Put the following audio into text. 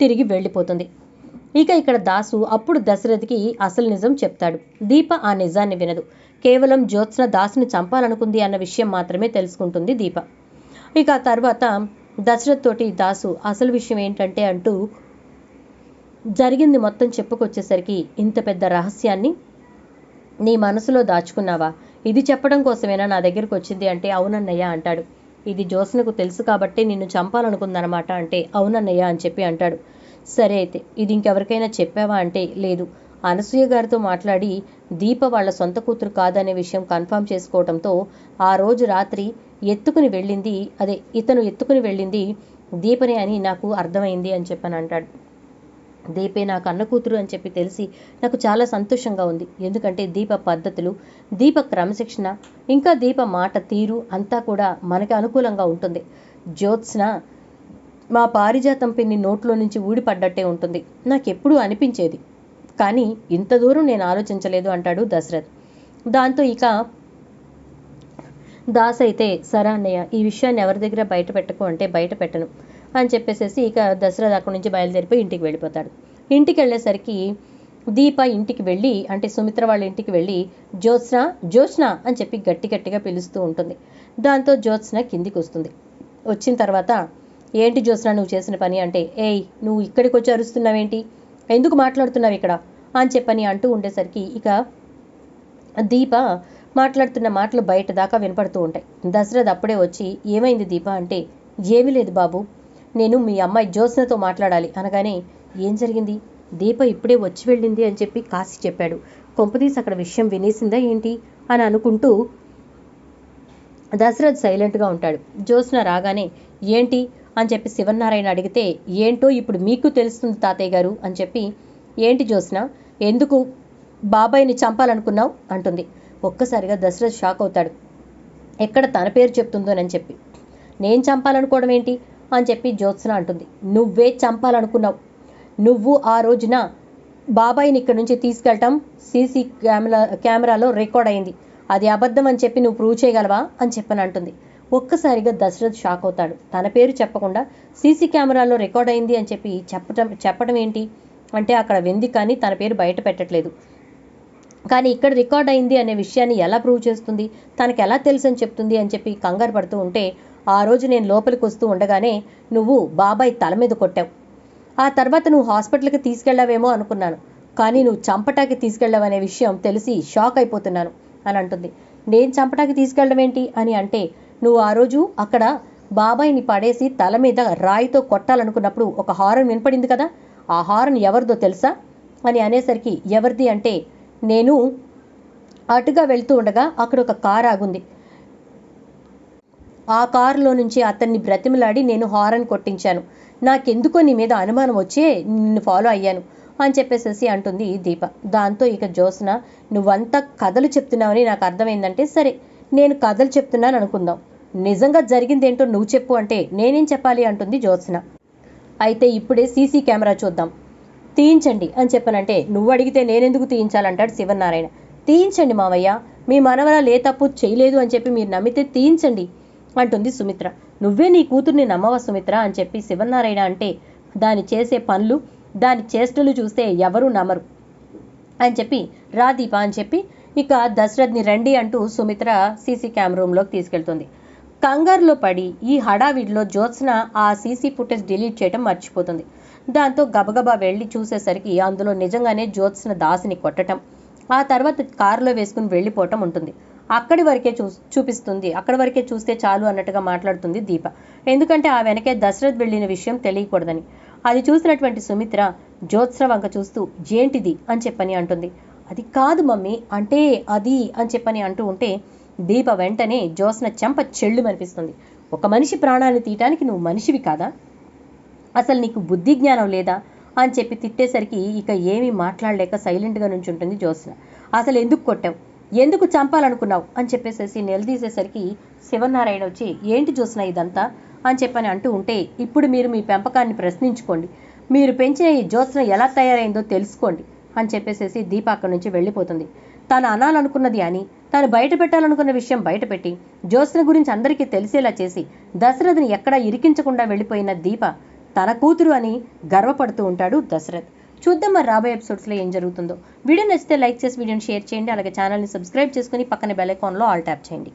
తిరిగి వెళ్ళిపోతుంది. ఇక ఇక్కడ దాసు అప్పుడు దశరథికి అసలు నిజం చెప్తాడు. దీప ఆ నిజాన్ని వినదు. కేవలం జ్యోత్స్న దాసుని చంపాలనుకుంది అన్న విషయం మాత్రమే తెలుసుకుంటుంది దీప. ఇక ఆ తర్వాత దశరథ్ తోటి దాసు అసలు విషయం ఏంటంటే అంటూ జరిగింది మొత్తం చెప్పుకొచ్చేసరికి ఇంత పెద్ద రహస్యాన్ని నీ మనసులో దాచుకున్నావా? ఇది చెప్పడం కోసమేనా నా దగ్గరకు వచ్చింది అంటే అవునన్నయ్య అంటాడు. ఇది జ్యోత్స్నకు తెలుసు కాబట్టి నిన్ను చంపాలనుకుందనమాట అంటే అవునన్నయ్య అని చెప్పి అంటాడు. సరే అయితే ఇది ఇంకెవరికైనా చెప్పావా అంటే లేదు. అనసూయ గారితో మాట్లాడి దీప వాళ్ళ సొంత కూతురు కాదనే విషయం కన్ఫర్మ్ చేసుకోవడంతో ఆ రోజు రాత్రి ఎత్తుకుని వెళ్ళింది అదే ఇతను ఎత్తుకుని వెళ్ళింది దీపనే అని నాకు అర్థమైంది అని చెప్పని అంటాడు. దీపే నా కన్న కూతురు అని చెప్పి తెలిసి నాకు చాలా సంతోషంగా ఉంది. ఎందుకంటే దీప పద్ధతులు దీప క్రమశిక్షణ ఇంకా దీప మాట తీరు అంతా కూడా మనకి అనుకూలంగా ఉంటుంది. జ్యోత్స్న మా పారిజాతం పిన్ని నోట్లో నుంచి ఊడిపడ్డట్టే ఉంటుంది. నాకెప్పుడూ అనిపించేది. కానీ ఇంత దూరం నేను ఆలోచించలేదు అంటాడు దశరథ్. దాంతో ఇక దాస్ అయితే సరే అన్నయ్య ఈ విషయాన్ని ఎవరి దగ్గర బయట పెట్టకు అంటే బయట పెట్టను. అని చెప్పేసేసి ఇక దసరా అక్కడి నుంచి బయలుదేరిపోయి ఇంటికి వెళ్ళిపోతాడు. ఇంటికి వెళ్ళేసరికి దీప ఇంటికి వెళ్ళి అంటే సుమిత్ర వాళ్ళ ఇంటికి వెళ్ళి జ్యోత్స్న జ్యోత్స్న అని చెప్పి గట్టి గట్టిగా పిలుస్తూ ఉంటుంది. దాంతో జ్యోత్స్న కిందికి వస్తుంది. వచ్చిన తర్వాత ఏంటి జ్యోత్స్న నువ్వు చేసిన పని అంటే ఏయ్ నువ్వు ఇక్కడికి వచ్చి అరుస్తున్నావేంటి? ఎందుకు మాట్లాడుతున్నావు ఇక్కడ? అని చెప్పని అంటూ ఉండేసరికి ఇక దీప మాట్లాడుతున్న మాటలు బయట దాకా వినపడుతూ ఉంటాయి. దశరథ్ అప్పుడే వచ్చి ఏమైంది దీప? అంటే ఏమీ లేదు బాబు. నేను మీ అమ్మాయి జ్యోత్స్నతో మాట్లాడాలి. అనగానే ఏం జరిగింది? దీప ఇప్పుడే వచ్చి వెళ్ళింది అని చెప్పి కాశీ చెప్పాడు. కొంపదీస్ అక్కడ విషయం వినేసిందా ఏంటి? అని అనుకుంటూ దశరథ్ సైలెంట్గా ఉంటాడు. జ్యోత్స్న రాగానే ఏంటి? అని చెప్పి శివనారాయణ అడిగితే ఏంటో ఇప్పుడు మీకు తెలుస్తుంది తాతయ్య గారు? అని చెప్పి ఏంటి జ్యోత్స్న? ఎందుకు బాబాయ్ని చంపాలనుకున్నావు? అంటుంది. ఒక్కసారిగా దశరథ్ షాక్ అవుతాడు. ఎక్కడ తన పేరు చెప్తుందోనని చెప్పి. నేను చంపాలనుకోవడం ఏంటి? అని చెప్పి జ్యోత్స్న అంటుంది. నువ్వే చంపాలనుకున్నావు. నువ్వు ఆ రోజున బాబాయ్ని ఇక్కడ నుంచి తీసుకెళ్ళటం సీసీ కెమెరా కెమెరాలో రికార్డ్ అయింది. అది అబద్ధం అని చెప్పి నువ్వు ప్రూవ్ చేయగలవా అని చెప్పని అంటుంది. ఒక్కసారిగా దశరథ్ షాక్ అవుతాడు. తన పేరు చెప్పకుండా సీసీ కెమెరాలో రికార్డ్ అయింది అని చెప్పి చెప్పటం చెప్పడం ఏంటి? అంటే అక్కడ వెంది కానీ తన పేరు బయట పెట్టట్లేదు. కానీ ఇక్కడ రికార్డ్ అయింది అనే విషయాన్ని ఎలా ప్రూవ్ చేస్తుంది? తనకు ఎలా తెలుసు అని చెప్తుంది అని చెప్పి కంగారు పడుతూ ఉంటే ఆ రోజు నేను లోపలికి వస్తూ ఉండగానే నువ్వు బాబాయ్ తల మీద కొట్టావు. ఆ తర్వాత నువ్వు హాస్పిటల్కి తీసుకెళ్ళావేమో అనుకున్నాను. కానీ నువ్వు చంపటాకి తీసుకెళ్ళావనే విషయం తెలిసి షాక్ అయిపోతున్నాను అని అంటుంది. నేను చంపటాకి తీసుకెళ్ళడం ఏంటి అని అంటే నువ్వు ఆ రోజు అక్కడ బాబాయ్ని పడేసి తల మీద రాయితో కొట్టాలనుకున్నప్పుడు ఒక హారన్ వినపడింది కదా? ఆ హారన్ ఎవరిదో తెలుసా? అని అనేసరికి ఎవరిది అంటే నేను అటుగా వెళ్తూ ఉండగా అక్కడ ఒక కారు ఆగుంది. ఆ కారులో నుంచి అతన్ని బ్రతిమలాడి నేను హారన్ కొట్టించాను. నాకెందుకో నీ మీద అనుమానం వచ్చే నిన్ను ఫాలో అయ్యాను అని చెప్పేసేసి అంటుంది దీప. దాంతో ఇక జ్యోత్స్న నువ్వంతా కథలు చెప్తున్నావని నాకు అర్థమైందంటే సరే నేను కథలు చెప్తున్నాను అనుకుందాం. నిజంగా జరిగిందేంటో నువ్వు చెప్పు అంటే నేనేం చెప్పాలి? అంటుంది జ్యోత్స్న. అయితే ఇప్పుడే సీసీ కెమెరా చూద్దాం. తీయించండి అని చెప్పనంటే నువ్వు అడిగితే నేనెందుకు తీయించాలంటాడు శివనారాయణ. తీయించండి మావయ్య మీ మనవరాలు ఏ తప్పు చేయలేదు అని చెప్పి మీరు నమ్మితే తీయించండి. అంటుంది సుమిత్ర. నువ్వే నీ కూతుర్ని నమ్మవ సుమిత్ర అని చెప్పి శివనారాయణ అంటే దాని చేసే పనులు దాని చేష్టలు చూస్తే ఎవరూ నమ్మరు అని చెప్పి రా దీప అని చెప్పి ఇక దశరథ్ని రండి అంటూ సుమిత్ర సీసీ కెమెరా రూమ్లోకి తీసుకెళ్తుంది. కంగారులో పడి ఈ హడావిడిలో జ్యోత్స్న ఆ సీసీ ఫుటేజ్ డిలీట్ చేయడం మర్చిపోతుంది. దాంతో గబగబా వెళ్ళి చూసేసరికి అందులో నిజంగానే జ్యోత్స్న దాసిని కొట్టడం ఆ తర్వాత కారులో వేసుకుని వెళ్ళిపోవటం ఉంటుంది. అక్కడి వరకే చూ చూపిస్తుంది. అక్కడి వరకే చూస్తే చాలు అన్నట్టుగా మాట్లాడుతుంది దీప. ఎందుకంటే ఆ వెనకే దశరథ్ వెళ్ళిన విషయం తెలియకూడదని. అది చూసినటువంటి సుమిత్ర జ్యోత్స్న వంక చూస్తూ ఏంటిది అని చెప్పని అంటుంది. అది కాదు మమ్మీ అంటే అది అని చెప్పని అంటూ ఉంటే దీప వెంటనే జ్యోత్స్న చెంప చెళ్ళు అనిపిస్తుంది. ఒక మనిషి ప్రాణాన్ని తీయటానికి నువ్వు మనిషివి కాదా? అసలు నీకు బుద్ధి జ్ఞానం లేదా అని చెప్పి తిట్టేసరికి ఇక ఏమీ మాట్లాడలేక సైలెంట్గా నుంచి ఉంటుంది జ్యోత్స్న. అసలు ఎందుకు కొట్టావు? ఎందుకు చంపాలనుకున్నావు? అని చెప్పేసేసి నిలదీసేసరికి శివనారాయణ వచ్చి ఏంటి చూసిన ఇదంతా? అని చెప్పని అంటూ ఉంటే ఇప్పుడు మీరు మీ పెంపకాన్ని ప్రశ్నించుకోండి. మీరు పెంచిన ఈ జ్యోత్స్న ఎలా తయారైందో తెలుసుకోండి. అని చెప్పేసేసి దీప అక్కడి నుంచి వెళ్ళిపోతుంది. తాను అనాలనుకున్నది అని తాను బయట పెట్టాలనుకున్న విషయం బయటపెట్టి జ్యోత్స్న గురించి అందరికీ తెలిసేలా చేసి దశరథని ఎక్కడా ఇరికించకుండా వెళ్ళిపోయిన దీప తన కూతురు అని గర్వపడుతూ ఉంటాడు దశరథ్. చూద్దాం మరి రాబోయే ఎపిసోడ్స్లో ఏం జరుగుతుందో. వీడియో నచ్చితే లైక్ చేసి వీడియోని షేర్ చేయండి. అలాగే ఛానల్ని సబ్స్క్రైబ్ చేసుకుని పక్కన బెల్ ఐకాన్లో ఆల్ ట్యాప్ చేయండి.